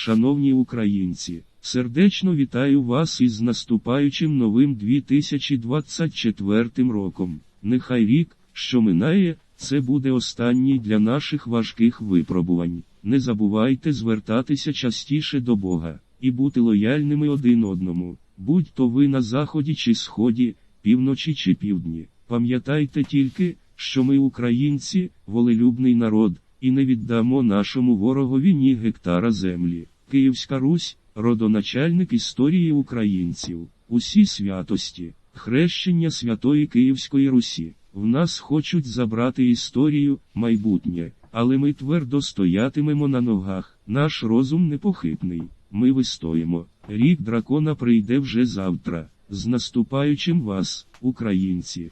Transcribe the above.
Шановні українці, сердечно вітаю вас із наступаючим новим 2024 роком. Нехай рік, що минає, це буде останній для наших важких випробувань. Не забувайте звертатися частіше до Бога і бути лояльними один одному, будь то ви на заході чи сході, півночі чи півдні. Пам'ятайте тільки, що ми українці, волелюбний народ, і не віддамо нашому ворогові ні гектара землі. Київська Русь, родоначальник історії українців, усі святості, хрещення Святої Київської Русі. В нас хочуть забрати історію, майбутнє, але ми твердо стоятимемо на ногах. Наш розум непохитний. Ми вистоїмо. Рік дракона прийде вже завтра. З наступаючим вас, українці!